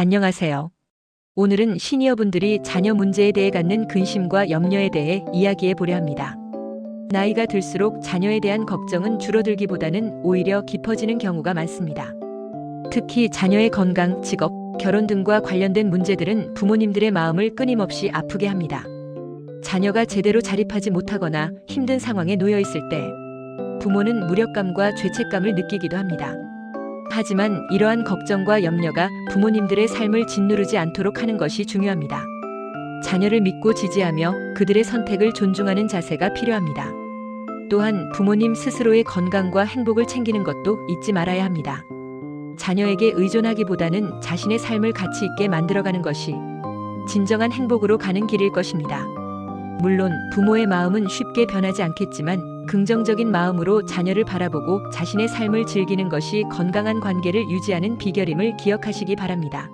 안녕하세요. 오늘은 시니어분들이 자녀 문제에 대해 갖는 근심과 염려에 대해 이야기해 보려 합니다. 나이가 들수록 자녀에 대한 걱정은 줄어들기보다는 오히려 깊어지는 경우가 많습니다. 특히 자녀의 건강, 직업, 결혼 등과 관련된 문제들은 부모님들의 마음을 끊임없이 아프게 합니다. 자녀가 제대로 자립하지 못하거나 힘든 상황에 놓여 있을 때 부모는 무력감과 죄책감을 느끼기도 합니다. 하지만 이러한 걱정과 염려가 부모님들의 삶을 짓누르지 않도록 하는 것이 중요합니다. 자녀를 믿고 지지하며 그들의 선택을 존중하는 자세가 필요합니다. 또한 부모님 스스로의 건강과 행복을 챙기는 것도 잊지 말아야 합니다. 자녀에게 의존하기보다는 자신의 삶을 가치 있게 만들어가는 것이 진정한 행복으로 가는 길일 것입니다. 물론 부모의 마음은 쉽게 변하지 않겠지만 긍정적인 마음으로 자녀를 바라보고 자신의 삶을 즐기는 것이 건강한 관계를 유지하는 비결임을 기억하시기 바랍니다.